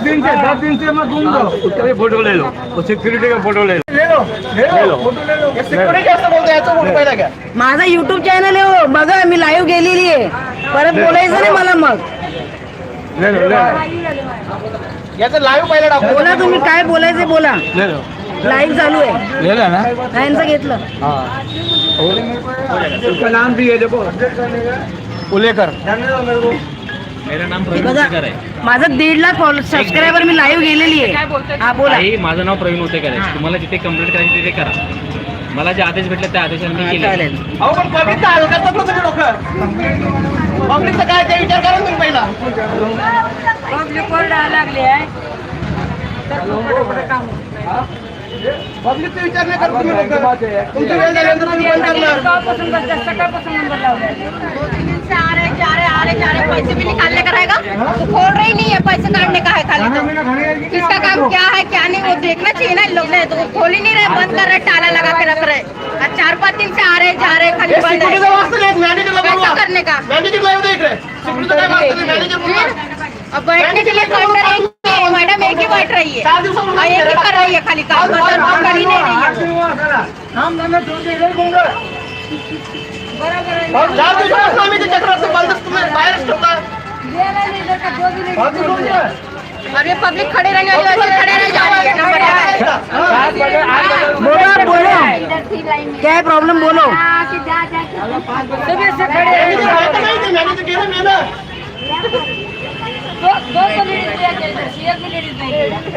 दस दिन से दस दिन से मैं घूम रहा हूँ उसका भी फोटो ले लो वो सिक्योरिटी का फोटो ले लो ले लो ले लो फोटो ले लो सिक्युरिटी असं बोलतो याचं फोटो पहिला माझा युट्यूब चॅनल आहे हो. बघा मी लाईव्ह गेलेली आहे. परत बोलायचं नाही मला मग. ले लो ले लो याचं लाईव्ह पहिला टाकू बोला तुम्ही काय बोलायचं बोला. ले लो लाईव्ह चालू आहे. ले लो ना. यांचं घेतलं. हाँ. उसका नाम भी है देखो. उलेकर. मेरा नाम हे प्रवीण बघा उतेकर आहे. माझं दीड लाख सबस्क्रायबर मी लाईव्ह गेलेली आहे. हा बोला. आई माझं नाव प्रवीण उतेकर आहे. तुम्हाला जिथे कंप्लीट करायची तिथे करा. मला जे आदेश भेटले त्या आदेशाने मी हा, केले. चालेल. अहो पण पब्लिकचा हलकाच नको तुम्ही डोकं पब्लिकचं काय ते विचार करा ना तुम्ही पहिला. पब्लिकचा विचार नाही करत तुम्ही डोकं तुमची वेळ झाल्यानंतर तुम्ही बंद करणार से आ रहे जा रहे आ रहे जा रहे पैसे भी निकालने का रहेगा तो खोल रही नहीं है पैसे काटने का है खाली तो किसका काम क्या है क्या नहीं वो देखना चाहिए ना। इन लोग ने तो खोल ही नहीं रहे बंद कर रहे ताला लगा के रख रहे। और चार पाँच दिन से आ रहे जा रहे खाली बंद है। बोलवा करने का। अब बैठने के लिए काउंटर एक बैठ रही है। ही कर रही है खाली काम कर ही नहीं रही है ते ही। और ये पब्लिक खड़े रहने वाली वैसे खड़े रह जा रही है है बोलो बोलो। क्या है प्रॉब्लम बोलो आहे का नाही ते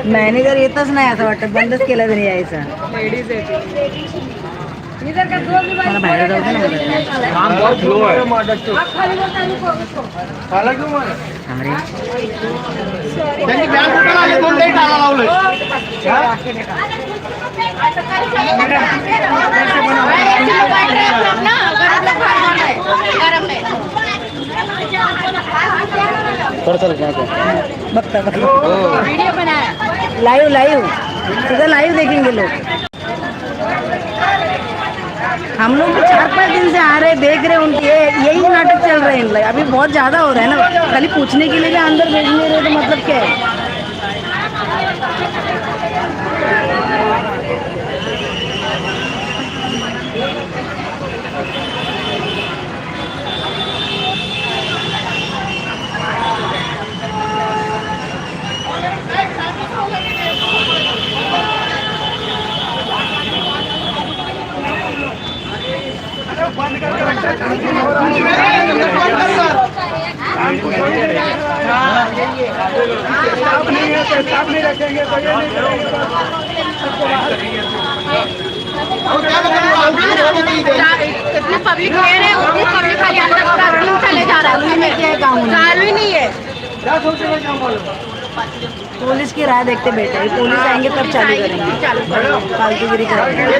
मॅनेजर येतच नाही असं वाटतं. बंदच केलं तरी यायचं. मला बाहेर जाऊ दे ना बघता वीडियो बनाया। Live live. सीधा लाइव देखेंगे लोग। हम लोग भी चार पाँच दिन से आ रहे देख रहे उनके। ये यही नाटक चल रहे हैं। अभी बहुत ज़्यादा हो रहा है ना। खाली पूछने के लिए भी अंदर भेजने रहे तो मतलब क्या है? स्टाफ नहीं है तो रखेंगे तो ये. कितनी पब्लिक ले रहे हैं। उतनी पब्लिक खाली अंदर चले जा रहा है। चालू ही नहीं है हैं पुलिस की राय देखते बैठे हैं। पुलिस आएँगे तब चालू करेंगे। फालतूगिरी करेंगे।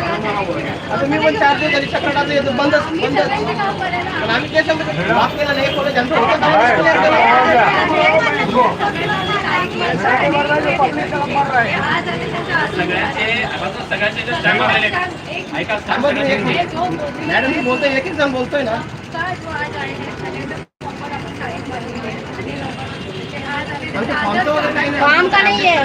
मी पण चार दिवस झाली चक्राटाचं येतो बंदच बंदच पण आम्ही ते समजतो माफ़ केलं नाही कोणी ज्यांचं होतं तेव्हा clear सगळ्यांचे आता सगळ्यांचे जे स्टॅम्प आलेले आहेत. ऐका स्टॅम्प केलं. सगळ्यांचे मॅडम मी बोलतोय एक एक जण बोलतोय ना काम का नहीं है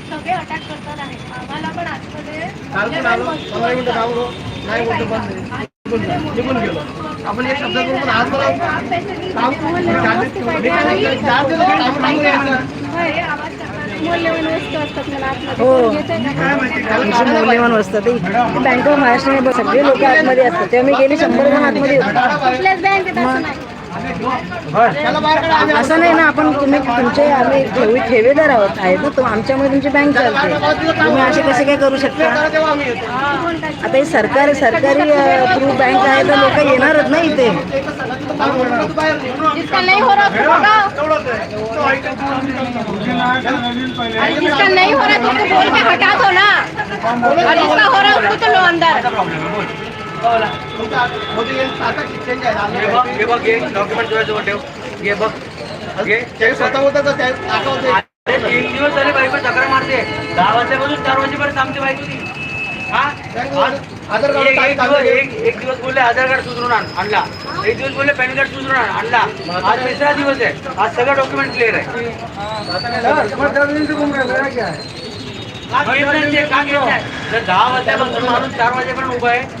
अटॅक करता आपण एक शब्द करून आज मौल्यवान वस्तू हो. ती बँक ऑफ महाराष्ट्रामध्ये सगळे लोक आतमध्ये असतात. तेव्हा मी गेले शंभर जण आतमध्ये असं नाही ना आपण तुम्ही तुमचे आम्ही ठेवी ठेवेदार आहोत आहेत ना तो आमच्यामुळे तुमची बँक चालते. तुम्ही असे कसे काय करू शकता? आता हे सरकार सरकारी थ्रू बँक आहे तर लोक येणारच ना इथे. बाहेर हो नहीं हो रहा तो बोल के हटा दो ना। और जिसका हो रहा उसको तो लो अंदर। डॉक्युमेंट तुझ्याजवळ ठेव. हे बघ. हे ते स्वतः होतं तर ते दाखवते अरे तीन दिवस झाले बायको चक्र मारते. दहा वाजल्यापासून चार वाजेपर्यंत थांबते बायको ती हा? आधार कार्ड एक दिवस आधार एक एक दिवस बोलले आधार कार्ड सुधरून आण आणला. एक दिवस बोलले पॅन कार्ड सुधरून आण आणला. आज तिसरा दिवस आहे. आज सगळं डॉक्युमेंट क्लिअर आहे? का घेत नाही? जर दहा वाजल्यापासून माणूस चार वाजेपर्यंत उभा आहे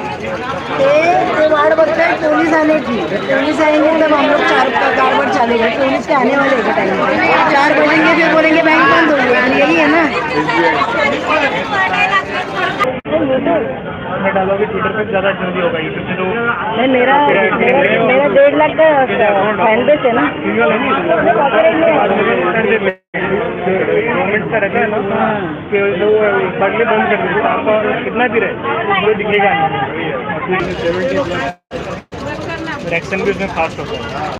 ते ते वाट बघताय पोलीस आने की. पुलिस आएँगे तब हम लोग चार का कारवार चलेगा. पुलिस के आने वाले हैं टाइम चार बजेंगे फिर बोलेंगे बैंक बंद होगी और यही है ना? मैं डालोगे ट्विटर पे ज़्यादा जल्दी होगा यूट्यूब तो नहीं मेरा मेरा डेढ़ लाख का फ़ैन बेस है ना। गवर्नमेंट का रहता है ना कि वो बदले बंद कर दीजिए आपका कितना भी रहे वो दिखेगा नहीं। भी उसमें फास्ट होता है।